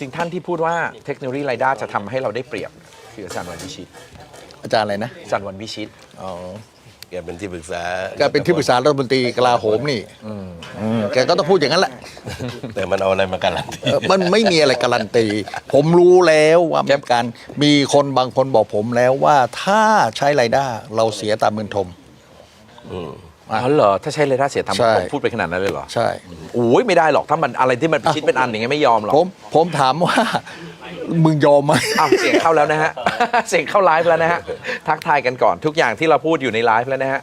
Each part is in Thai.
ริง ๆ ท่านที่พูดว่าเทคโนโลยีไรด้าจะทำให้เราได้เปรียบคืออาจารย์วันวิชิตอาจารย์อะไรนะอาจารย์วันวิชิตอ๋อแกเป็นที่ปรึกษาแกเป็นที่ปรึกษารัฐมนตรีกลาโหมนี่อืมแกก็ต้องพูดอย่างนั้นแหละ แต่มันเอาอะไรมาการันตี เออมันไม่มีอะไรการันตี ผมรู้แล้วว่ามีการมีคนบางคนบอกผมแล้วว่าถ้าใช้ไรายได้เราเสียตามเงินทม อ๋อเหรอถ้าใช้เรดาร์เสียทำใช่ ผมพูดไปขนาดนั้นเลยเหรอใช่ โอ้ยไม่ได้หรอกถ้ามันอะไรที่มันเป็นชิ้นเป็นอันอย่างเงี้ยไม่ยอมหรอกผมผมถามว่า มึงยอมไหม อ้าวเสียงเข้าแล้วนะฮะ เสียงเข้าไลฟ์แล้วนะฮะทักทายกันก่อนทุกอย่างที่เราพูดอยู่ในไลฟ์แล้วนะฮะ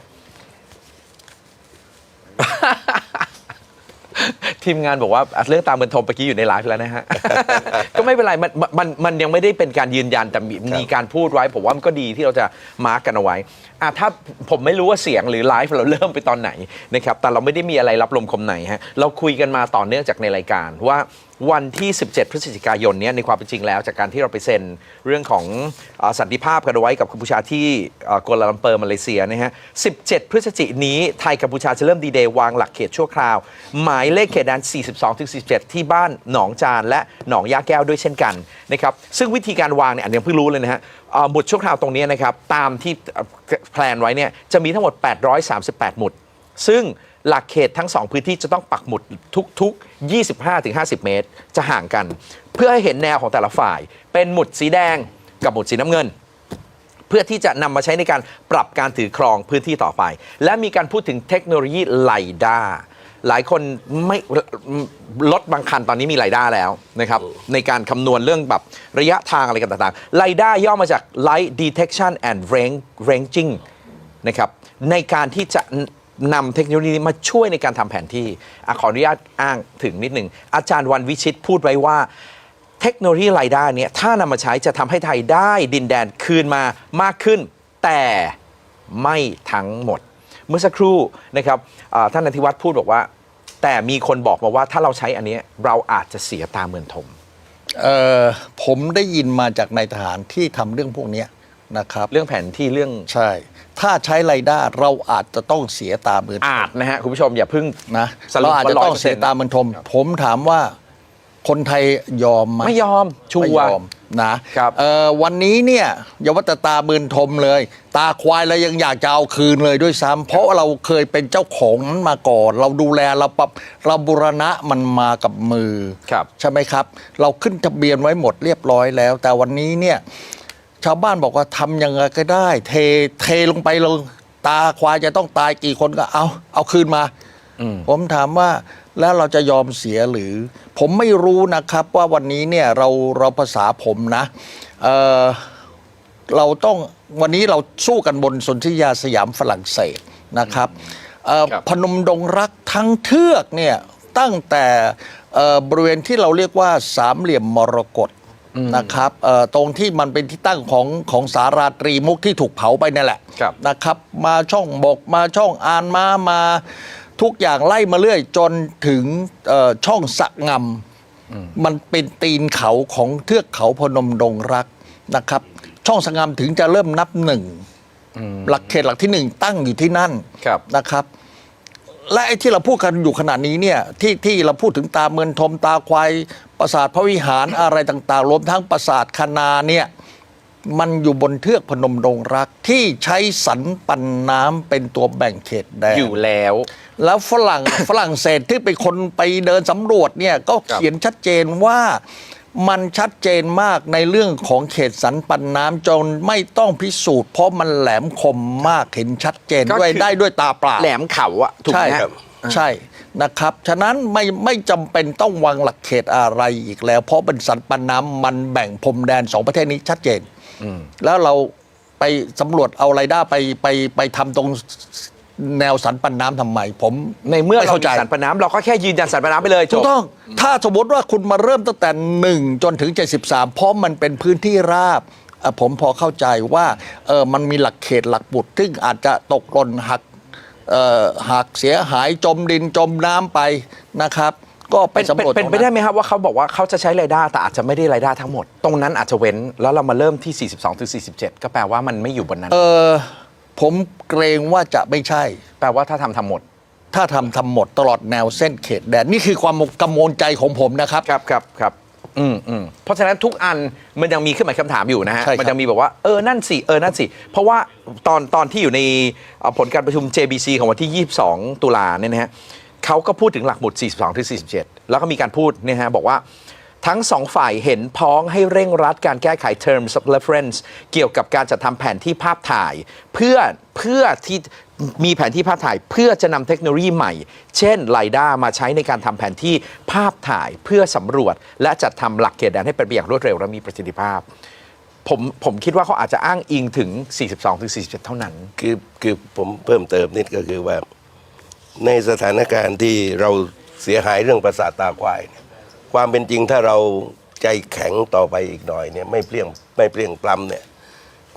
ทีมงานบอกว่าอะเรื่องตามเบนทมเมื่อกี้อยู่ในไลฟ์แล้วนะฮะ ก็ไม่เป็นไรมันมันมันยังไม่ได้เป็นการยืนยันแต่มีมีการพูดไว้ ผมว่ามันก็ดีที่เราจะมาร์กกันเอาไว้อะถ้าผมไม่รู้ว่าเสียงหรือไลฟ์เราเริ่มไปตอนไหนนะครับแต่เราไม่ได้มีอะไรรับลมคมไหนฮะเราคุยกันมาต่อเนื่องจากในรายการว่าวันที่ 17 พฤศจิกายนเนี้ในความเป็นจริงแล้ว จากการที่เราไปเซ็นเรื่องของอสันติภาพกันไว้กับกัมพูชาที่กัวลาลัมเปอร์มาเลเซียนะฮะ 17 พฤศจิกายนนี้ไทยกัมพูชาจะเริ่มดีเดย์วางหลักเขตชั่วคราว หมายเลขเขตแดน 42-47 ที่บ้านหนองจานและหนองยาแก้วด้วยเช่นกันนะครับซึ่งวิธีการวางเนี่ยอันนี้เพิ่งรู้เลยนะฮะหมุดชั่วคราวตรงนี้นะครับตามที่แพลนไว้เนี่ยจะมีทั้งหมด 838 หมุด ซึ่ง หลักเขตทั้ง 2 พื้นที่จะต้องปักหมุดทุกๆ 25-50 เมตร จะห่างกัน เพื่อให้เห็นแนวของแต่ละฝ่าย เป็นหมุดสีแดงกับหมุดสีน้ำเงิน เพื่อที่จะนำมาใช้ในการปรับการถือครองพื้นที่ต่อไป และมีการพูดถึงเทคโนโลยีไลด้าหลายคนไม่รถบางคันตอนนี้มีไลด้าแล้วนะครับ ในการคำนวณเรื่องแบบระยะทางอะไรกันต่างๆไลด้าย่อมาจาก Light Detection and Range Ranging นะครับในการที่จะ นำเทคโนโลยีมาช่วยในการทำแผนที่อะขออนุญาตอ้างถึงนิดหนึ่ง อาจารย์วันวิชิตพูดไว้ว่า เทคโนโลยีไรด้าเนี่ยถ้านำมาใช้จะทำให้ไทยได้ดินแดนคืนมามากขึ้น แต่ไม่ทั้งหมด เมื่อสักครู่นะครับท่านอธิวัฒน์พูดบอกว่า แต่มีคนบอกมาว่าถ้าเราใช้อันนี้เราอาจจะเสียตาเมือนทมผมได้ยินมาจากนายทหารที่ทำเรื่องพวกนี้ นะครับ เรื่องแผนที่เรื่องใช่ ถ้าใช้ไรายได้เราอาจจะต้องเสียตามเงินอาจนะฮะคุณผู้ชมอย่าเพึ่งนะสรุปเราอาจจะว่าต้อง100%เสียตามเงินทม ผมถามว่าคนไทยยอมไหมไม่ยอมชัไม่วยร์อมนะครับเอ่อวันนี้เนี่ยอย่าว่าแต่ตาบืนทมเลย ตาควายเรายังอยากจะเอาคืนเลยด้วยซ้ำเพราะเราเคยเป็นเจ้าของนั้นมาก่อน เราดูแลเราปรับเราบุรณะมันมากับมือครับใช่ไหมครับ เราขึ้นทะเบียนไว้หมดเรียบร้อยแล้ว แต่วันนี้เนี่ย ชาวบ้านบอกว่าทำยังไงก็ได้ เทเทลงไปลงตาควายจะต้องตายกี่คนก็เอาเอาคืนมาผมถามว่าแล้วเราจะยอมเสียหรือ ผมไม่รู้นะครับว่าวันนี้เนี่ยเราเราภาษาผมนะเอ่อเราต้องวันนี้เราสู้กันบนสนธิยาสยามฝรั่งเศสนะครับเอ่อครับ พนมดงรักทั้งเทือกเนี่ยตั้งแต่เอ่อบริเวณที่เราเรียกว่าสามเหลี่ยมมรกต นะครับเอ่อตรงที่มันเป็นที่ตั้งของของสาราตรีมุกที่ถูกเผาไปนั่นแหละครับนะครับ มาช่องบกมาช่องอานมามาทุกอย่างไล่มาเรื่อยจนถึงเอ่อช่องสะงำมันเป็นตีนเขาของเทือกเขาพนมดงรักนะครับ ช่องสะงำถึงจะเริ่มนับหนึ่งหลักเขตหลักที่หนึ่งตั้งอยู่ที่นั่นครับนะครับ และไอ้ที่เราพูดกันอยู่ขณะนี้เนี่ยที่ที่เราพูดถึงตาเมือนทมตาควายป ราสาทพระวิหารอะไรต่างๆ รวมทั้งปราสาทคณาเนี่ยมันอยู่บนเทือกพนมดงรักที่ใช้สันปันน้ำเป็นตัวแบ่งเขตแดนอยู่แล้ว แล้วฝรั่ง ฝรั่งเศสที่เป็นคนไปเดินสำรวจเนี่ยก็เขียนชัดเจนว่ามันชัดเจนมากในเรื่องของเขตสันปันน้ำจนไม่ต้องพิสูจน์เพราะมันแหลมคมมากเห็นชัดเจนก็ด้วยคือได้ด้วยตาเปล่าแหลมเขาอะถูกไหม ใช่ฮะครับใช่นะครับ ฉะนั้นไม่ไม่จำเป็นต้องวางหลักเขตอะไรอีกแล้ว เพราะเป็นสันปันน้ำมันแบ่งพรมแดนสองประเทศนี้ชัดเจนแล้วเราไปสำรวจเอาไรายได้ไปไปไปทำตรงแนวสันปันน้ำทำไมผมในเมื่อไเข้าเราใจมีสันปะน้ำเราก็แค่ยืนยันสันปะน้ำไปเลยจถูบกต้อง ถ้าสมมติว่าคุณมาเริ่มตั้งแต่หนึ่งจนถึง 73 เพราะมันเป็นพื้นที่ราบอะผมพอเข้าใจว่าเออมันมีหลักเขตหลักบุตรซึ่งอาจจะตกหล่นหัก เอ่อหักเสียหายจมดินจมน้ำไปนะครับ ก็ไปเป็นสำรวจเป็นตรงไปได้ไหมครับว่าเขาบอกว่าเขาจะใช้ไรายได้แต่อาจจะไม่ได้ไรายได้ทั้งหมด ตรงนั้นอาจจะเว้นแล้วเรามาเริ่มที่ 42ถึง47 ก็แปลว่ามันไม่อยู่บนนั้น เออผมเกรงว่าจะไม่ใช่ แปลว่าถ้าทำทำหมด ถ้าทำทำหมดตลอดแนวเส้นเขตแดนนี่คือความกังวลใจของผมนะครับ ครับครับครับ อืมอืมเพราะฉะนั้นทุกอันมันยังมีขึ้นหมายคำถามอยู่นะฮะ ใช่ครับ มัยังมีแบบว่าเออนั่นสิเออนั่นสิ เพราะว่าตอนตอนที่อยู่ในเอ่อผลการประชุม JBC ของวันที่ 22 ตุลาเนี่ยนะฮะเขาก็พูดถึงหลักหมุด 42 ถึง 47 แล้วก็มีการพูดเนี่ยฮะบอกว่า ทั้งสองฝ่ายเห็นพ้องให้เร่งรัดการแก้ไข terms of reference เกี่ยวกับการจัดทำแผนที่ภาพถ่าย เพื่อเพื่อที่มีแผนที่ภาพถ่ายเพื่อจะนำเทคโนโลยีใหม่ เช่นไลด้ามาใช้ในการทำแผนที่ภาพถ่ายเพื่อสำรวจ และจัดทำหลักเขตแดนให้เป็นไปอย่างรวดเร็วและมีประสิทธิภาพ ผมผมคิดว่าเขาอาจจะอ้างอิงถึง 42ถึง47 เท่านั้น คือคือผมเพิ่มเติมนิดก็คือว่า ในสถานการณ์ที่เราเสียหายเรื่องประสาทตาควายเนี่ย ความเป็นจริงถ้าเราใจแข็งต่อไปอีกหน่อยเนี่ยไม่เปลี่ยงไม่เปลี่ยงปล้ำเนี่ย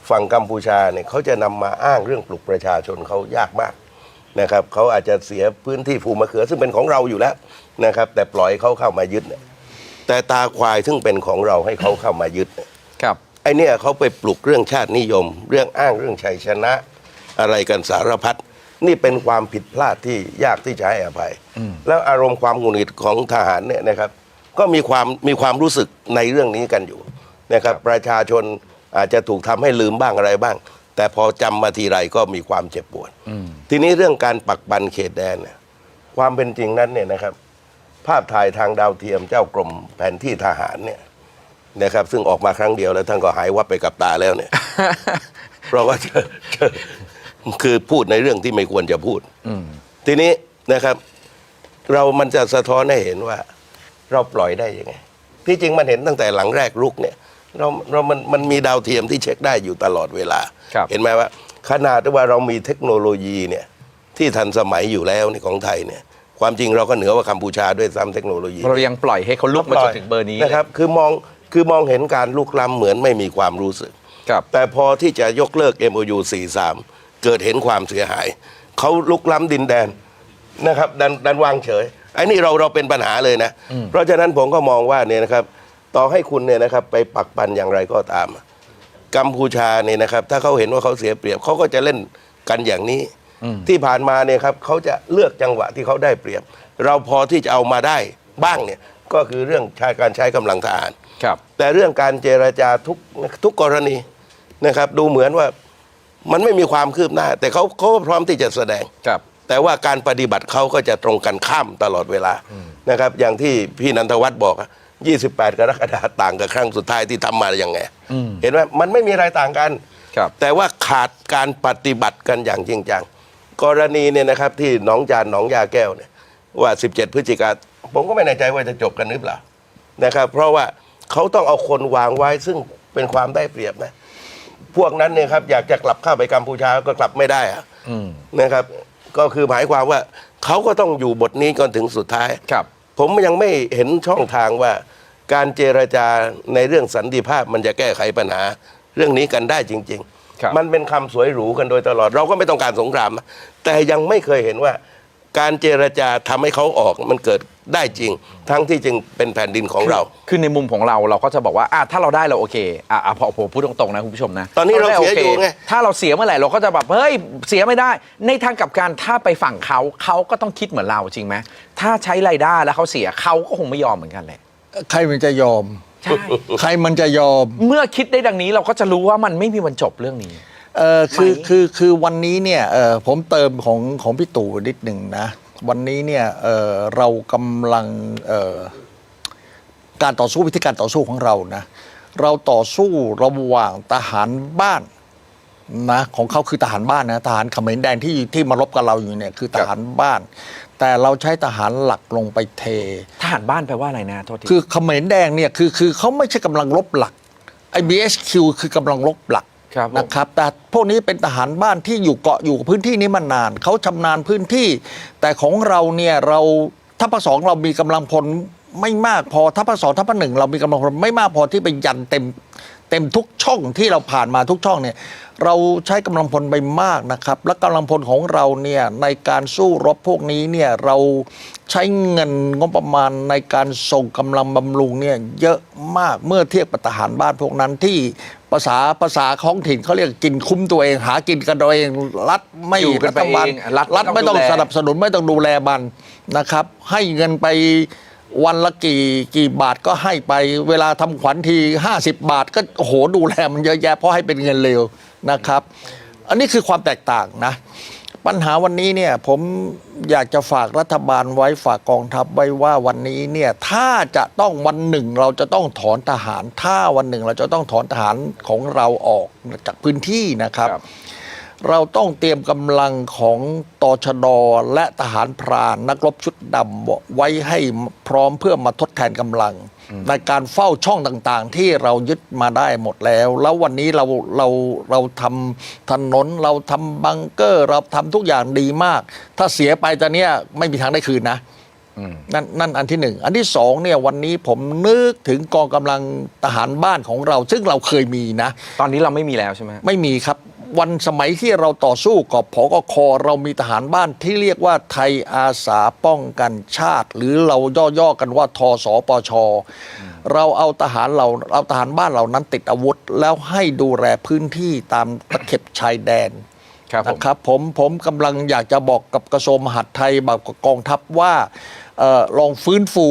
ฝั่งกัมพูชาเนี่ยเขาจะนำมาอ้างเรื่องปลุกประชาชนเขายากมากนะครับเขาอาจจะเสียพื้นที่ภูมะเขือซึ่งเป็นของเราอยู่แล้วนะครับ แต่ปล่อยเขาเข้ามายึดเนี่ยแต่ตาควายซึ่งเป็นของเราให้เขาเข้ามายึดเนี่ยครับไอเนี่ยเขาไปปลุกเรื่องชาตินิยม เรื่องอ้างเรื่องชัยชนะ อะไรกันสารพัดนี่เป็นความผิดพลาดที่ยากที่จะให้อภัย แล้วอารมณ์ความหงุดหงิดของทหารเนี่ยนะครับ ก็มีความมีความรู้สึกในเรื่องนี้กันอยู่นะครับประชาชนอาจจะถูกทำให้ลืมบ้างอะไรบ้าง แต่พอจำมาทีไรก็มีความเจ็บปวด ทีนี้เรื่องการปักบันเขตแดนเนี่ยความเป็นจริงนั้นเนี่ยนะครับ ภาพถ่ายทางดาวเทียมเจ้ากรมแผนที่ทหารเนี่ยนะครับ ซึ่งออกมาครั้งเดียวแล้วท่านก็หายวับไปกับตาแล้วเนี่ย เพราะว่าเจอเจอคือพูดในเรื่องที่ไม่ควรจะพูดทีนี้นะครับ เรามันจะสะท้อนให้เห็นว่า เราปล่อยได้ยังไงที่จริงมันเห็นตั้งแต่หลังแรกรุกเนี่ยเราเรามันมันมีดาวเทียมที่เช็คได้อยู่ตลอดเวลาครับเห็นไหมว่า ขนาดว่าเรามีเทคโนโลยีเนี่ยที่ทันสมัยอยู่แล้วในของไทยเนี่ยความจริงเราก็เหนือกว่ากัมพูชาด้วยซ้ำเทคโนโลยีเรายังปล่อยให้เขาลุกมาจนถึงเบอร์นี้นะครับคือมองคือมองเห็นการลุกล้ำเหมือนไม่มีความรู้สึกครับแต่พอที่จะยกเลิก MOU 43 เกิดเห็นความเสียหาย เขาลุกล้ำดินแดนนะครับดันดันวางเฉย ไอ้นี่เราเราเป็นปัญหาเลยนะ เพราะฉะนั้นผมก็มองว่าเนี่ยนะครับ ต่อให้คุณเนี่ยนะครับไปปักปันอย่างไรก็ตาม กัมพูชาเนี่ยนะครับ ถ้าเขาเห็นว่าเขาเสียเปรียบเขาก็จะเล่นกันอย่างนี้ ที่ผ่านมาเนี่ยครับเขาจะเลือกจังหวะที่เขาได้เปรียบ เราพอที่จะเอามาได้บ้างเนี่ยก็คือเรื่องใช้การใช้กำลังทหารครับ แต่เรื่องการเจรจาทุกทุกกรณีนะครับ ดูเหมือนว่ามันไม่มีความคืบหน้า แต่เขาเขาก็พร้อมที่จะแสดงครับ แต่ว่าการปฏิบัติเขาก็จะตรงกันข้ามตลอดเวลานะครับ อย่างที่พี่นันทวัฒน์บอกอะ28 กรกฎาคมต่างกับครั้งสุดท้ายที่ทำมาอย่างไง เห็นไหมมันไม่มีอะไรต่างกันครับแต่ว่าขาดการปฏิบัติกันอย่างจริงจัง กรณีเนี่ยนะครับที่หนองจานหนองยาแก้วเนี่ยว่า 17 พฤศจิกาผมก็ไม่แน่ใจว่าจะจบกันหรือเปล่านะครับ เพราะว่าเขาต้องเอาคนวางไว้ซึ่งเป็นความได้เปรียบนะ พวกนั้นเนี่ยครับอยากจะกลับเข้าไปกัมพูชาก็กลับไม่ได้อะนะครับ ก็คือหมายความว่าเขาก็ต้องอยู่บทนี้จนถึงสุดท้าย ครับ ผมยังไม่เห็นช่องทางว่า การเจรจาในเรื่องสันติภาพมันจะแก้ไขปัญหา เรื่องนี้กันได้จริง ครับมันเป็นคำสวยหรูกันโดยตลอด เราก็ไม่ต้องการสงครามนะแต่ยังไม่เคยเห็นว่า การเจรจาทำให้เขาออกมันเกิดได้จริง ทั้งที่จึงเป็นแผ่นดินของเรา คือในมุมของเราเราก็จะบอกว่าอะถ้าเราได้เราโอเคอะอะพอผมพูดตรงๆนะคุณผู้ชมนะตอนนี้เราได้เสียอยู่โคไงถ้าเราเสียเมื่อไหร่เราก็จะแบบเฮ้ยเสียไม่ได้ ในทางกลับการถ้าไปฝั่งเขาเขาก็ต้องคิดเหมือนเราจริงไหมถ้าใช้ไรายได้แล้วเขาเสียเขาก็คงไม่ยอมเหมือนกันแหละใครมันจะยอมใช่ใครมันจะยอม เมื่อคิดได้ดังนี้เราก็จะรู้ว่ามันไม่มีวันจบเรื่องนี้ เออคือไหมคือคือวันนี้เนี่ยเออผมเติมของของพี่ตู่นิดหนึ่งนะ วันนี้เนี่ยเออเรากำลังเออการต่อสู้วิธีการต่อสู้ของเรานะ เราต่อสู้ระหว่างทหารบ้านนะของเขาคือทหารบ้านนะทหารเขมรแดงที่ที่มารบกับเราอยู่เนี่ยคือทหารบ้าน แต่เราใช้ทหารหลักลงไปเท ทหารบ้านแปลว่าอะไรนะโทษทีคือเขมรแดงเนี่ยคือคือเขาไม่ใช่กำลังรบหลักไอ้ BHQ คือกำลังรบหลัก ครับผม นะครับ แต่พวกนี้เป็นทหารบ้านที่อยู่เกาะอยู่กับพื้นที่นี้มานาน เขาชำนาญพื้นที่ แต่ของเราเนี่ยเราทัพภาคสองเรามีกำลังพลไม่มากพอทัพภาคสองทัพภาคหนึ่งเรามีกำลังพลไม่มากพอที่ไปยันเต็ม เต็มทุกช่องที่เราผ่านมาทุกช่องเนี่ยเราใช้กำลังพลไปมากนะครับ และกำลังพลของเราเนี่ยในการสู้รบพวกนี้เนี่ยเราใช้เงินงบประมาณในการส่งกำลังบำรุงเนี่ยเยอะมากเมื่อเทียบกับทหารบ้านพวกนั้นที่ภาษาภาษาท้องถิ่นเขาเรียกกินคุ้มตัวเอง หากินกันโดยเองรัฐไม่อยู่กันรัไปฐบาลเองรัฐรัฐไม่ไม่ต้ต้อองงดูแลสนับสนุนไม่ต้องดูแลมันนะครับ ให้เงินไป วันละกี่กี่บาทก็ให้ไป เวลาทำขวัญที 50 บาท ก็โหดูแลมันเยอะแยะเพราะให้เป็นเงินเร็วนะครับ อันนี้คือความแตกต่างนะ ปัญหาวันนี้เนี่ยผมอยากจะฝากรัฐบาลไว้ฝากกองทัพไว้ว่าวันนี้เนี่ยถ้าจะต้องวันหนึ่งเราจะต้องถอนทหาร ถ้าวันหนึ่งเราจะต้องถอนทหารของเราออกจากพื้นที่นะครับครับ เราต้องเตรียมกำลังของตชดและทหารพรานนักรบชุดดำไว้ให้พร้อมเพื่อมาทดแทนกำลัง ในการเฝ้าช่องต่างๆ ที่เรายึดมาได้หมดแล้ว แล้ววันนี้เราเราเราทำถนนเราทำบังเกอร์ เราทำทุกอย่างดีมาก ถ้าเสียไปตอนเนี้ยไม่มีทางได้คืนนะนั่นนั่นอันที่หนึ่ง อันที่สองเนี่ยวันนี้ผมนึกถึงกองกำลังทหารบ้านของเรา ซึ่งเราเคยมีนะ ตอนนี้เราไม่มีแล้วใช่ไหมไม่มีครับ วันสมัยที่เราต่อสู้กับพกคเรามีทหารบ้านที่เรียกว่าไทยอาสาป้องกันชาติ หรือเราย่อๆกันว่าทสปช เราเอาทหารเราเอาทหารบ้านเหล่านั้นติดอาวุธ แล้วให้ดูแลพื้นที่ตามตะเข็บชายแดนครับผมนะครับผมผมกำลังอยากจะบอกกับกระทรวงมหาดไทยบอกกับกองทัพว่าเออลองฟื้นฟู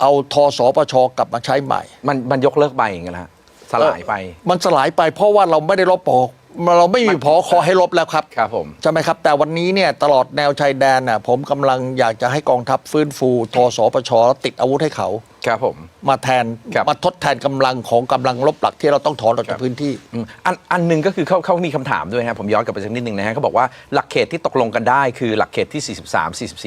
เอาทสปชกลับมาใช้ใหม่ มันมันยกเลิกไปอย่างเงี้ยนะสลายไป มันสลายไปเพราะว่าเราไม่ได้ลบปอก เราไม่มีพอคอให้ลบแล้วครับ ครับผม ใช่ไหมครับ แต่วันนี้เนี่ยตลอดแนวชายแดนน่ะผมกำลังอยากจะให้กองทัพฟื้นฟูทสปชแล้วติดอาวุธให้เขา ครับผม มาแทนครับ มาทดแทนกำลังของกำลังลบหลักที่เราต้องถอนออกจากพื้นที่ อืมอันอันหนึ่งก็คือเขาเขามีคำถามด้วยฮะผมย้อนกลับไปสักนิดหนึ่งนะฮะเขาบอกว่าหลักเขตที่ตกลงกันได้คือหลักเขตที่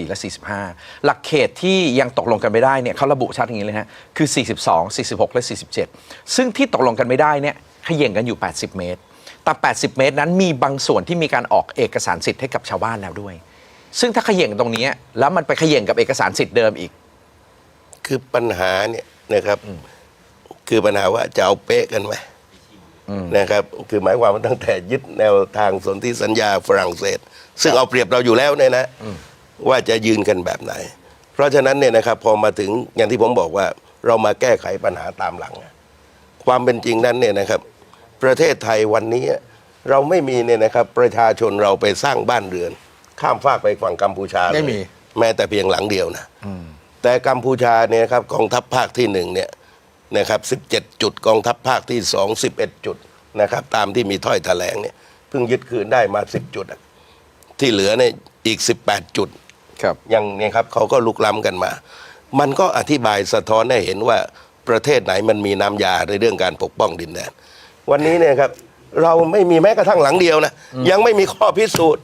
43 44 และ 45 หลักเขตที่ยังตกลงกันไม่ได้เนี่ยเขาระบุชัดอย่างนี้เลยฮะคือ 42 46 และ 47 ซึ่งที่ตกลงกันไม่ได้เนี่ยเขย่งกันอยู่ 80 เมตร แต่ 80 เมตรนั้นมีบางส่วนที่มีการออกเอกสารสิทธิ์ให้กับชาวบ้านแล้วด้วย ซึ่งถ้าเขย่งตรงนี้แล้วมันไปเขย่งกับเอกสารสิทธิ์เดิมอีก คือปัญหาเนี่ยนะครับ คือปัญหาว่าจะเอาเป๊ะกันไหมนะครับ คือหมายความว่าตั้งแต่ยึดแนวทางสนธิสัญญาฝรั่งเศส ซึ่งเอาเปรียบเราอยู่แล้วเนี่ยนะว่าจะยืนกันแบบไหน เพราะฉะนั้นเนี่ยนะครับพอมาถึงอย่างที่ผมบอกว่าเรามาแก้ไขปัญหาตามหลัง ความเป็นจริงนั้นเนี่ยนะครับ ประเทศไทยวันนี้เราไม่มีเนี่ยนะครับประชาชนเราไปสร้างบ้านเรือน ข้ามฟากไปฝั่งกัมพูชาเลยไม่มี แม้แต่เพียงหลังเดียวนะแต่กัมพูชาเนี่ยครับกองทัพภาคที่หนึ่งเนี่ยนะครับ17 จุดกองทัพภาคที่สอง11 จุดนะครับ ตามที่มีถ้อยแถลงเนี่ยเพิ่งยึดคืนได้มา 10 จุดอะที่เหลือเนี่ยอีก 18 จุดครับยังเนี่ยครับเขาก็ลุกล้ำกันมา มันก็อธิบายสะท้อนให้เห็นว่าประเทศไหนมันมีน้ำยาในเรื่องการปกป้องดินแดน วันนี้เนี่ยครับเราไม่มีแม้กระทั่งหลังเดียวนะยังไม่มีข้อพิสูจน์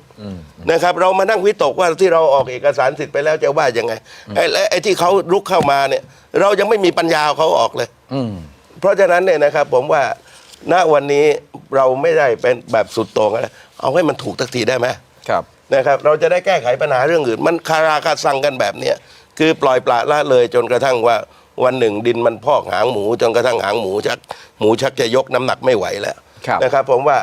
นะครับ เรามานั่งวิตกว่าที่เราออกเอกสารสิทธิ์ไปแล้วจะว่ายังไงไอ้และไอ้ที่เขาลุกเข้ามาเนี่ย เรายังไม่มีปัญญาเอาเขาออกเลยอืมเพราะฉะนั้นเนี่ยนะครับ ผมว่าณวันนี้เราไม่ได้เป็นแบบสุดโต่งนะเอาให้มันถูกทักทีได้ไหมครับนะครับ เราจะได้แก้ไขปัญหาเรื่องอื่น มันคาราคาซังกันแบบเนี้ยคือปล่อยปละละเลยจนกระทั่งว่า วันหนึ่งดินมันพอกหางหมูจนกระทั่งหางหมูชักหมูชักจะยกน้ำหนักไม่ไหวแล้วครับนะครับผมว่า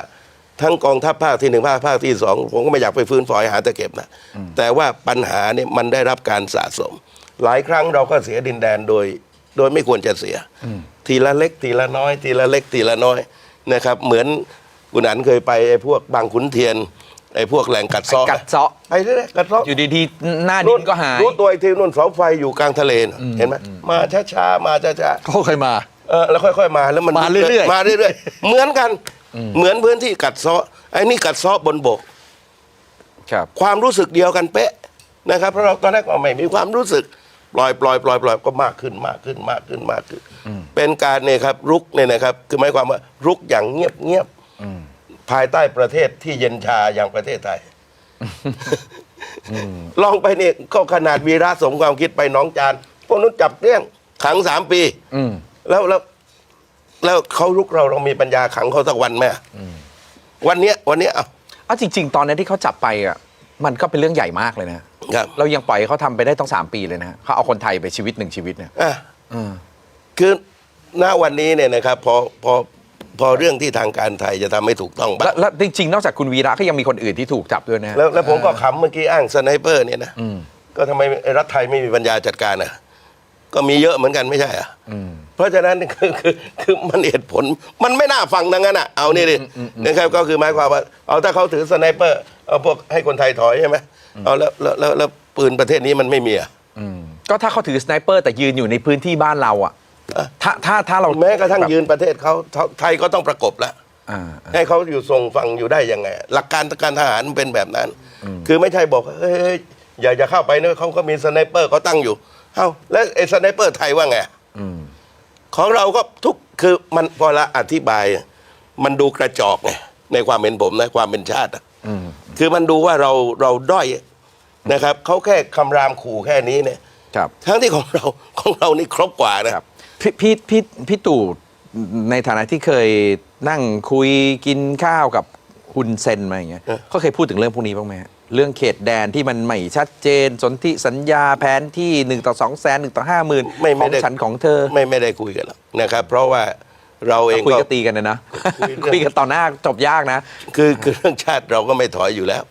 ทั้งกองทัพภาคที่หนึ่งภาคภาคที่สองผมก็ไม่อยากไปฟื้นฝอยหาตะเก็บนะแต่ว่าปัญหาเนี่ยมันได้รับการสะสม หลายครั้งเราก็เสียดินแดนโดย โดยไม่ควรจะเสีย ทีละเล็กทีละน้อย ทีละเล็กทีละน้อยนะครับ เหมือนคุณอันเคยไปไอ้พวกบางขุนเทียน ไอ้พวกแหล่งกัดเซาะกัดเซาะไปเรื่อยๆกัดเซาะอยู่ดีๆ หน้าดินก็หาย รู้ตัวอีกทีนู่นเสาไฟอยู่กลางทะเลน่ะเห็นไหมมาช้าๆมาช้าเขาเคยมาๆเออแล้วค่อย ๆ มาแล้วมันมาเรื่อยๆ มาเรื่อยๆ เหมือนกัน เหมือนพื้นที่กัดเซาะไอ้นี่กัดเซาะบนบก ครับ ความรู้สึกเดียวกันเป๊ะนะครับ เพราะเราตอนแรกก็ไม่มีความรู้สึกปล่อยปล่อยปล่อยปล่อยก็มากขึ้นมากขึ้นมากขึ้นมากขึ้น เป็นการเนี่ยครับรุกเนี่ยนะครับ คือหมายความว่ารุกอย่างเงียบเงียบ ภายใต้ประเทศที่เย็นชาอย่างประเทศไทยลองไปเนี่ยก็ขนาดวีระสมความคิดไปหน้องจานพวกนู้นจับเกลี้ยงขังสามปีอืมแล้วแล้ว แล้วเขารุกเราเรามีปัญญาขังเขาสักวันไหมวันเนี้ย วันเนี้ยเอาเอาจริง ๆ ตอนนั้นที่เขาจับไปอะ มันก็เป็นเรื่องใหญ่มากเลยนะครับเรายังปล่อยให้เขาทำไปได้ต้องสามปีเลยนะเขาเอาคนไทยไปชีวิตหนึ่งชีวิตเนี่ยอะ อืม คือณวันนี้เนี่ยนะครับพอพอพ อเรื่องที่ทางการไทยจะทำให้ถูกต้องแล้วบ้าง แล้วจริงๆ นอกจากคุณวีระก็ยังมีคนอื่นที่ถูกจับด้วยนะแล้วแล้วผมก็ขำเมื่อกี้อ้างสไนเปอร์เนี่ยนะก็ทำไมไอ้รัฐไทยไม่มีปัญญาจัดการอะ ก็มีเยอะเหมือนกันไม่ใช่อะเพราะฉะนั้นคือคือคือมันเหตุผลมันไม่น่าฟังดังนั้นอะเอานี่ดินะครับก็คือหมายความว่า เอาถ้าเขาถือสไนเปอร์เอาพวกให้คนไทยถอยใช่ไหมเอาแล้วแล้วแล้วแล้วปืนประเทศนี้มันไม่มีอะ ก็ถ้าเขาถือสไนเปอร์แต่ยืนอยู่ในพื้นที่บ้านเราอะอะ ถ้าถ้าถ้าเราแม้กระทั่งแบบยืนประเทศเขาไทยก็ต้องประกบแล้วอ่าให้เขาอยู่ทรงฟังอยู่ได้ยังไง หลักการการทหารมันเป็นแบบนั้น คือไม่ใช่บอกเฮ้ยเฮ้ยอย่าอย่าเข้าไปเนอะเขาก็มีสไนเปอร์เขาตั้งอยู่เอ้าแล้วไอ้สไนเปอร์ไทยว่าไงของเราก็ทุกคือมันพอละอธิบาย มันดูกระจอกไงในความเป็นผมนะความเป็นชาติอะคือมันดูว่าเราเราด้อยนะครับเขาแค่คำรามขู่แค่นี้เนี่ยครับทั้งที่ของเราของเรานี่ครบกว่านะครับ พี่พี่พี่พี่ตู่ในฐานะที่เคยนั่งคุยกินข้าวกับฮุนเซนมาอย่างเงี้ยเออเขาเคยพูดถึงเรื่องพวกนี้บ้างไหมฮะเรื่องเขตแดนที่มันไม่ชัดเจน สนธิสัญญาแผนที่หนึ่งต่อสองแสนหนึ่งต่อห้าหมื่นไม่ขไม่องได้ฉันของเธอไม่ไม่ได้คุยกันหรอกนะครับ เพราะว่าเราเองคุยก็ก็ตีกันนะนะคุยเรื่อง คุยกันต่อหน้าจบยากนะ คือคือเรื่องชาติเราก็ไม่ถอยอยู่แล้ว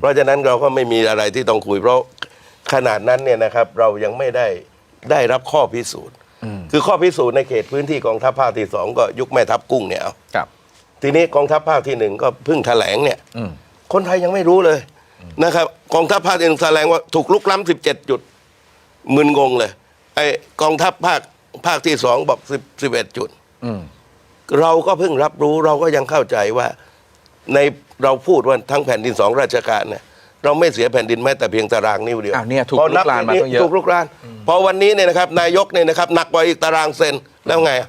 เพราะฉะนั้นเราก็ไม่มีอะไรที่ต้องคุย เพราะขนาดนั้นเนี่ยนะครับ เรายังไม่ได้ได้รับข้อพิสูจน์ คือข้อพิสูจน์ในเขตพื้นที่กองทัพภาคที่สองก็ยุคแม่ทัพกุ้งเนี่ยเอาครับ ทีนี้กองทัพภาคที่หนึ่งก็เพิ่งแถลงเนี่ยอืม คนไทยยังไม่รู้เลยนะครับกองทัพภาคที่หนึ่งแถลงว่าถูกลุกล้ำสิบเจ็ดจุดมึนงงเลยไอ้กองทัพภาคภาคที่สองบอกสิบสิบเอ็ดจุด อืม เราก็เพิ่งรับรู้เราก็ยังเข้าใจว่าในเราพูดว่าทั้งแผ่นดินสองราชการเนี่ย เราไม่เสียแผ่นดินแม้แต่เพียงตารางนิ้วเดียวอ้าวเนี่ยถูกพอลุกลานมาตั้งเยอะ ถูกลุกลานพอวันนี้เนี่ยนะครับนายกเนี่ยนะครับหนักกว่าอีกตารางเซนแล้วไงอะ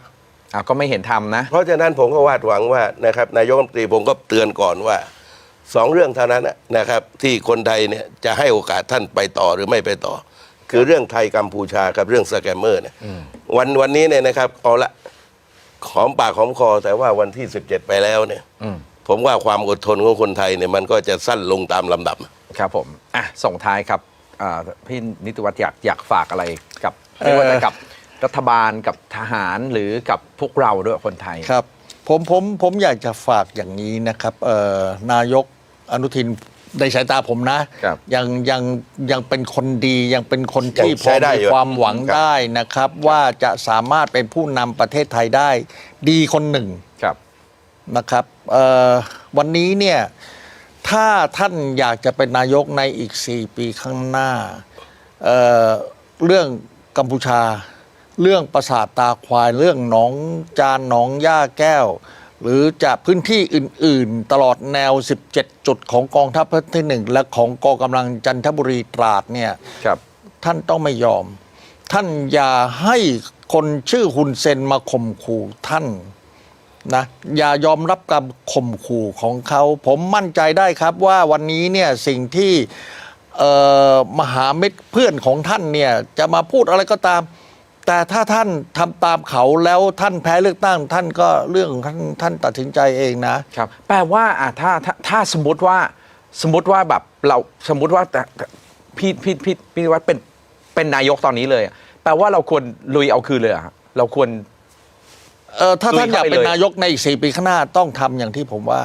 ก็ไม่เห็นทำนะ เพราะฉะนั้นผมก็วาดหวังว่านะครับนายกรัฐมนตรีผมก็เตือนก่อนว่าสองเรื่องเท่านั้นนะครับที่คนไทยเนี่ยจะให้โอกาสท่านไปต่อหรือไม่ไปต่อ คือเรื่องไทยกัมพูชากับเรื่องสแกมเมอร์เนี่ยวันวันนี้เนี่ยนะครับเอาละหอมปากหอมคอแต่ว่าวันที่ 17 ไปแล้วเนี่ยอืม ผมว่าความอดทนของคนไทยเนี่ยมันก็จะสั้นลงตามลำดับ ครับผมอะส่งท้ายครับอ่าพี่นิติวัฒน์อยากอยากฝากอะไรกับไม่ว่าจะกับรัฐบาลกับทหารหรือกับพวกเราด้วยคนไทย ครับผมผมผมอยากจะฝากอย่างนี้นะครับเอ่อนายกอนุทินในสายตาผมนะ ครับยังยังยังเป็นคนดียังเป็นคนที่ยังพใช้อได้มีอยู่ ความหวังครับ ได้นะครับ ว่าจะสามารถเป็นผู้นำประเทศไทยได้ ดีคนหนึ่งครับ นะครับเอ่อวันนี้เนี่ยถ้าท่านอยากจะเป็นนายกในอีก 4 ปีข้างหน้าเอ่อเรื่องกัมพูชา เรื่องประสาทตาควายเรื่องหนองจานหนองย่าแก้ว หรือจะพื้นที่อื่น ๆ ตลอดแนว 17 จุดของกองทัพภาคที่หนึ่งและของกองกำลังจันทบุรีตราดเนี่ยครับท่านต้องไม่ยอม ท่านอย่าให้คนชื่อฮุนเซนมาข่มขู่ท่าน นะอย่ายอมรับการข่มขู่ของเขาผมมั่นใจได้ครับว่าวันนี้เนี่ยสิ่งที่มหาเม็ดเพื่อนของท่านเนี่ยจะมาพูดอะไรก็ตาม แต่ถ้าท่านทำตามเขาแล้วท่านแพ้เลือกตั้ง ท่านก็เรื่องท่านท่านตัดสินใจเองนะครับแปลว่าอะถ้าถ้าถ้าสมมติว่าสมมติว่าแบบเราสมมติว่าแต่พี่พี่พี่พี่วัฒน์เป็นเป็นนายกตอนนี้เลย แปลว่าเราควรลุยเอาคืนเลยเหรอะเราควร เออถ้าลุยท่านอยากเข้าไปเป็นเลย นายกในอีกสี่ปีข้างหน้าต้องทำอย่างที่ผมว่า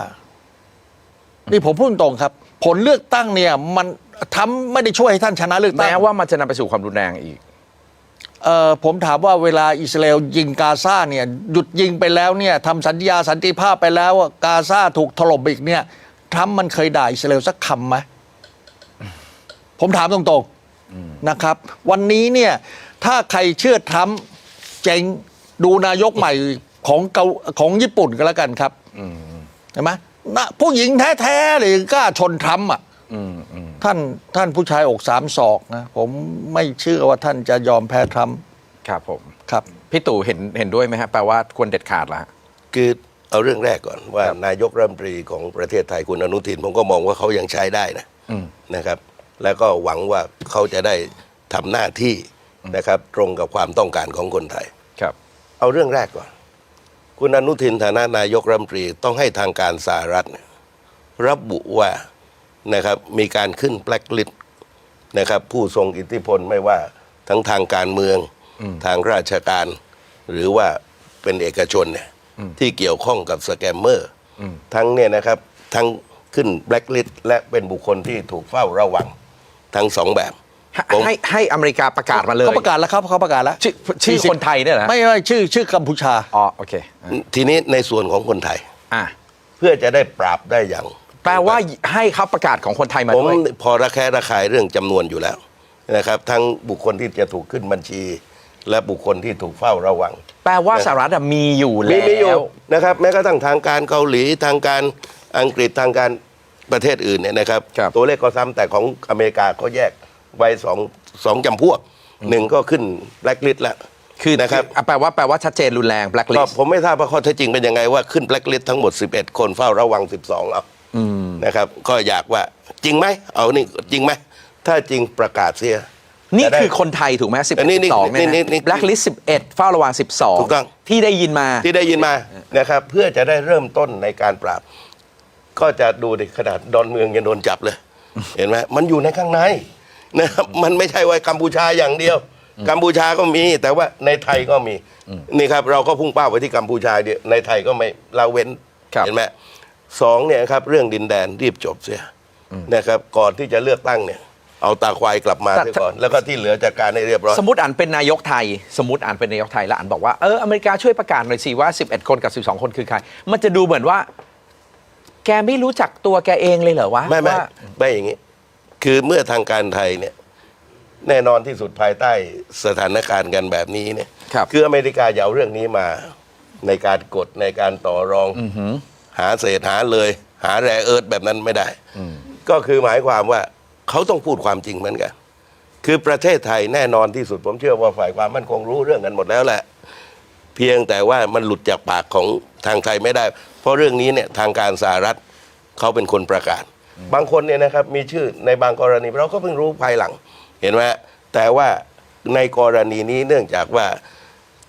นี่ผมพูดตรงครับ ผลเลือกตั้งเนี่ย มันทำไม่ได้ช่วยให้ท่านชนะเลือกตั้ง แม้ว่ามันจะนำไปสู่ความรุนแรงอีก เออผมถามว่าเวลาอิสราเอลยิงกาซาเนี่ยหยุดยิงไปแล้วเนี่ยทำสัญญาสันติภาพไปแล้วอะกาซาถูกถล่มอีกเนี่ยทรัมป์มันเคยด่าอิสราเอลสักคำไหมผมถามตรงๆนะครับ วันนี้เนี่ยถ้าใครเชื่อทรัมป์เจ๊ง ดูนายกใหม่ของเกาของญี่ปุ่นก็แล้วกันครับเห็นไหมนะผู้หญิงแท้ๆเลยกล้าชนทรัมป์อะท่านท่านผู้ชายอกสามศอกนะผมไม่เชื่อว่าท่านจะยอมแพ้ทรัมป์ครับผมครับพี่ตู่เห็นเห็นด้วยไหมฮะแปลว่าควรเด็ดขาดละฮะคือเอาเรื่องแรกก่อนว่าครับนายกรัฐมนตรีของประเทศไทยคุณอนุทิน ผมก็มองว่าเขายังใช้ได้นะอืมนะครับ แล้วก็หวังว่าเขาจะได้ทำหน้าที่นะครับ ตรงกับความต้องการของคนไทยครับ เอาเรื่องแรกก่อน คุณอนุทินฐานะนายกรัฐมนตรีต้องให้ทางการสหรัฐเนี่ยระบุว่านะครับมีการขึ้นแบล็คลิสต์นะครับผู้ทรงอิทธิพลไม่ว่าทั้งทางการเมืองทางราชการ หรือว่าเป็นเอกชนเนี่ยที่เกี่ยวข้องกับสแกมเมอร์ทั้งเนี่ยนะครับทั้งขึ้นแบล็คลิสต์และเป็นบุคคลที่ถูกเฝ้าระวังทั้งสองแบบให้ ผมให้ให้อเมริกาประกาศมาเลยเขาประกาศแล้วครับเขาประกาศแล้วชื่อชื่อคนไทยเนี่ยเหรอฮะไม่ไม่ชื่อชื่อกัมพูชาอ๋อโอเคอะทีนี้ในส่วนของคนไทย อะเพื่อจะได้ปราบได้อย่าง แปลว่าให้เขาประกาศของคนไทยมาผมด้วยพอระแคะระคายเรื่องจำนวนอยู่แล้วนะครับ ทั้งบุคคลที่จะถูกขึ้นบัญชี และบุคคลที่ถูกเฝ้าระวัง แปลว่าสหรัฐอะมีอยู่มีแล้ว มีอยู่นะครับแม้กระทั่งทางการเกาหลีทางการอังกฤษทางการประเทศอื่นเนี่ยนะครับ ครับ ตัวเลขก็ซ้ำแต่ของอเมริกาก็แยก ไว้สองสองจำพวกหนึ่งก็ขึ้นแบล็คลิสต์แล้วคือนะครับ อะแปลว่าแปลว่าชัดเจนรุนแรงก็ blacklist ผมไม่ทราบว่าข้อเท็จจริงเป็นยังไงว่าขึ้นแบล็คลิสต์ทั้งหมด 11 คนเฝ้าระวัง 12เอานะครับ ก็อยากว่าจริงไหมเอานี่จริงไหมถ้าจริงประกาศเสีย นี่จะได้ คือคนไทยถูกไหมสิบอันนี้นี่สองเนี่ยนี่นี่แบล็คลิสสิบเอ็ดเฝ้าระวังสิบสองถูกต้อง ที่ได้ยินมาที่ได้ยินมานะครับ เพื่อจะได้เริ่มต้นในการปราบ ก็จะดูในขนาดดอนเมืองยังโดนจับเลย เห็นไหมมันอยู่ในข้างใน นะครับมันไม่ใช่ว่ากัมพูชาอย่างเดียว กัมพูชาก็มี แต่ว่าในไทยก็มีนี่ครับเราก็พุ่งเป้าไปที่กัมพูชาเดียวในไทยก็ไม่ละเว้นครับเห็นไหมสองเนี่ยครับเรื่องดินแดนรีบจบเสียนะครับก่อนที่จะเลือกตั้งเนี่ย เอาตาควายกลับมาแต่เสียก่อน แล้วก็ที่เหลือจัดการให้เรียบร้อยสมมติอ่านเป็นนายกไทย สมมติอ่านเป็นนายกไทยแล้วอ่านบอกว่าเอออเมริกาช่วยประกาศหน่อยสิว่า 11 คนกับ 12 คนคือใคร มันจะดูเหมือนว่า แกไม่รู้จักตัวแกเองเลยเหรอวะไม่ไม่ว่าไม่อย่างนี้ คือเมื่อทางการไทยเนี่ยแน่นอนที่สุดภายใต้สถานการณ์กันแบบนี้เนี่ยครับออเมริกาอย่าเอาเรื่องนี้มาในการกดในการต่อรองหาเศษหาเลย หาแร่เอิร์ธแบบนั้นไม่ได้ก็คือหมายความว่าเขาต้องพูดความจริงเหมือนกัน คือประเทศไทยแน่นอนที่สุด ผมเชื่อว่าฝ่ายความมั่นคงรู้เรื่องกันหมดแล้วแหละ เพียงแต่ว่ามันหลุดจากปากของทางไทยไม่ได้ เพราะเรื่องนี้เนี่ยทางการสหรัฐเขาเป็นคนประกาศ บางคนเนี่ยนะครับมีชื่อในบางกรณีเราก็เพิ่งรู้ภายหลัง เห็นไหมฮะแต่ว่าในกรณีนี้เนื่องจากว่า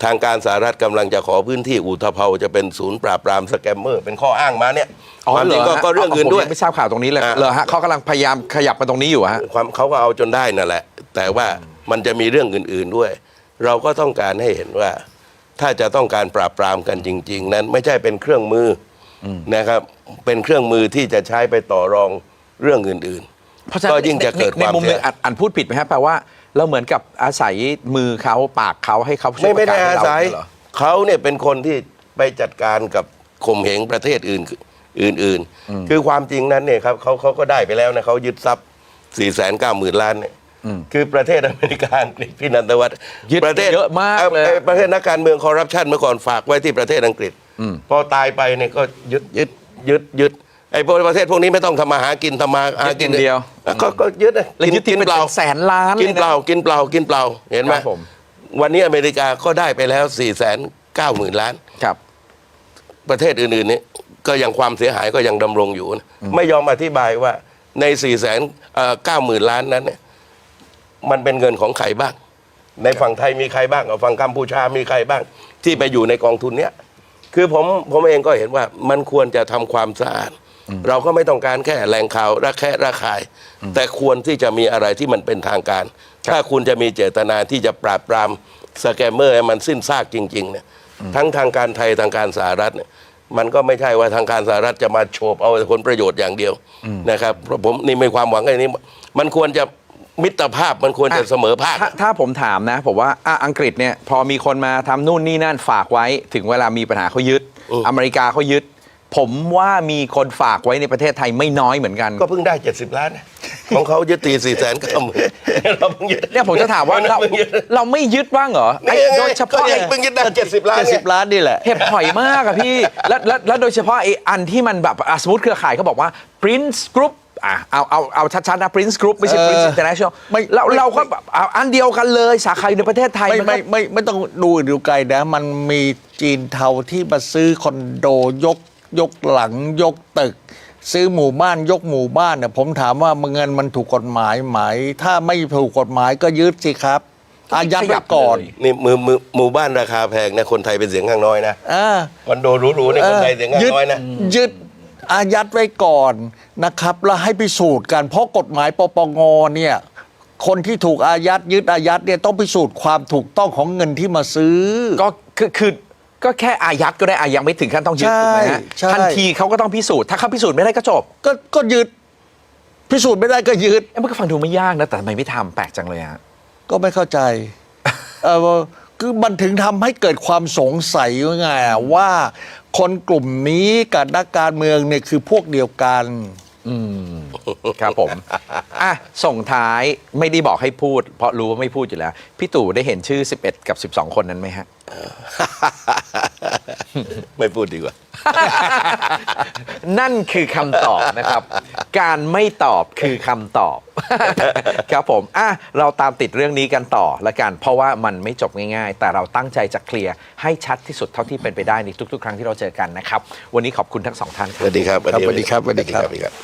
ทางการสหรัฐกำลังจะขอพื้นที่อุทเภาจะเป็นศูนย์ปราบปรามสแกมเมอร์ เป็นข้ออ้างมาเนี่ยอ๋อความจริงก็หฮะก็เรื่องอื่นด้วยผมไม่ทราบข่าวตรงนี้เลยอ่าเหรอฮะเขากำลังพยายามขยับมาตรงนี้อยู่อะฮะความเขาก็เอาจนได้นั่นแหละ แต่ว่ามันจะมีเรื่องอื่น ๆด้วย เราก็ต้องการให้เห็นว่า ถ้าจะต้องการปราบปรามกันจริง ๆ นั้นไม่ใช่เป็นเครื่องมืออ นะครับ เป็นเครื่องมือที่จะใช้ไปต่อรองเรื่องอื่นเพราะฉะนั้นก็ยิ่งจะเกิดในความมุมหนึงเสียอ่านอ่านพูดผิดไหมฮะแปลว่าเราเหมือนกับอาศัยมือเขาปากเขาให้เขาๆช่วไม่ยปไม่ระกาได้ศให้อาเราศัยเหรอ เขาเนี่ยเป็นคนที่ไปจัดการกับข่มเหงประเทศอื่นอื่น ๆ คือความจริงนั้นเนี่ยครับเขาเขาก็ได้ไปแล้วนะเขายึดทรัพย์4ี่แสนเก้าหมื่นล้านเนี่ยคือประเทศอเมริกาอังกฤษพี่นันทวัฒน์ยึดประเทศเยอะมากเลยอ่อประเทศนักการเมืองคอร์รัปชันเมื่อก่อนฝากไว้ที่ประเทศอังกฤษ พอตายไปเนี่ยก็ยึดยึดยึดยึดไอ้พวกประเทศพวกนี้ไม่ต้องทำมาหากินทำมาหากินยึดอย่างเดียวอะก็ก็ยึดเลยแล้วยึดทีเป็นแสนล้านกินเลยเปล่านะกินเปล่ากินเปล่าเห็นไหมครับผมวันนี้อเมริกาก็ได้ไปแล้ว4ี่แสนเก้าหมื่นล้านครับ ประเทศอื่นๆนี่ก็ยังความเสียหายก็ยังดำรงอยู่นะไม่ยอมอธิบายว่าใน4ี่แสนเก้าหมื่นล้านนั้นเนี่ยมันเป็นเงินของใครบ้าง ในฝั่งไทยมีใครบ้างฝั่งกัมพูชามีใครบ้าง ที่ไปอยู่ในกองทุนเนี้ย คือผมผมเองก็เห็นว่ามันควรจะทำความสะอาด เราก็ไม่ต้องการแค่แหล่งข่าวระแคะระคาย แต่ควรที่จะมีอะไรที่มันเป็นทางการ ถ้าคุณจะมีเจตนาที่จะปราบปรามสแกมเมอร์ให้มันสิ้นซากจริงๆเนี่ยทั้งทางการไทยทางการสหรัฐเนี่ยมันก็ไม่ใช่ว่าทางการสหรัฐจะมาโฉบเอาผลประโยชน์อย่างเดียวนะครับเพราะผมนี่มีความหวังในนี้ มันควรจะ มิตรภาพมันควรจะเสมอภาค ถ้าถ้าผมถามนะ ผมว่าอะอังกฤษเนี่ยพอมีคนมาทำนู่นนี่นั่นฝากไว้ ถึงเวลามีปัญหาเขายึดอืมอเมริกาเขายึด ผมว่ามีคนฝากไว้ในประเทศไทยไม่น้อยเหมือนกัน ก็เพิ่งได้ 70 ล้านนะของเขายึดตีสี่แสนก็หมื่นเราเพิ่งยึดเนี่ยผมจะถามว่าเราเพิ่งยึดเราไม่ยึดบ้างเหรอไอ้นี่ไงโดยเฉพาะก็ไอ้ยังเพิ่งยึดได้70ล้านเจ็ดไง สิบล้านนี่แหละ เห็บหอยมากอะพี่ แล้วแล้วแล้วโดยเฉพาะไอ้อันที่มันแบบอะสมมติเครือข่ายเขาบอกว่า Prince Group อะเอาเอาเอาชัดๆนะ Prince Group ไม่ใช่เออ Prince International ไม่เราไม่ เราก็แบบเอาอันเดียวกันเลยสาขาอยู่ในประเทศไทยไม่นก็ ไม่ไม่ไม่ต้องดูอื่นดูไกลนะ มันมีจีนเทาที่มาซื้อคอนโดยกยกหลังยกตึก ซื้อหมู่บ้านยกหมู่บ้านเนี่ยผมถามว่าเงินมันถูกกฎหมายไหมถ้าไม่ถูกกฎหมายก็ยึดสิครับ อายัดไว้ก่อนนี่มือมือหมู่บ้านราคาแพงนะคนไทยเป็นเสียงข้างน้อยนะอ่า คอนโดหรูๆนี่คนไทยเสียงข้างยึดน้อยนะ ยึด อายัดไว้ก่อนนะครับ แล้วให้พิสูจน์กัน เพราะกฎหมายปปงเนี่ย คนที่ถูกอายัดยึดอายัดเนี่ยต้องพิสูจน์ความถูกต้องของเงินที่มาซื้อ ก็คือคือก็แค่อายัดก็ได้อายังไม่ถึงขั้นต้องยึดใช่ถูกไหมฮะใช่ ทันทีเขาก็ต้องพิสูจน์ถ้าเขาพิสูจน์ไม่ได้ก็จบก็ก็ยึดพิสูจน์ไม่ได้ก็ยึด เอ้ยมันก็ฟังดูไม่ยากนะแต่ทำไมไม่ทำแปลกจังเลยฮะ ก็ไม่เข้าใจ เออคือมันถึงทำให้เกิดความสงสัยว่าไงอะว่า คนกลุ่มนี้กับนักการเมืองเนี่ยคือพวกเดียวกัน ครับผมอะส่งท้ายไม่ได้บอกให้พูด เพราะรู้ว่าไม่พูดอยู่แล้ว พี่ตู่ได้เห็นชื่อ 11 กับ 12 คนนั้นไหมฮะ ไม่พูดดีกว่า นั่นคือคำตอบนะครับ การไม่ตอบคือคำตอบ ครับผมอะเราตามติดเรื่องนี้กันต่อละกัน เพราะว่ามันไม่จบง่ายๆ แต่เราตั้งใจจะเคลียร์ให้ชัดที่สุดเท่าที่เป็นไปได้ในทุกๆ ครั้งที่เราเจอกันนะครับ วันนี้ขอบคุณทั้งสองท่านคสรับวัสดีครับครับ สวัสดีครับสวัสดีครับสวัสดีครับ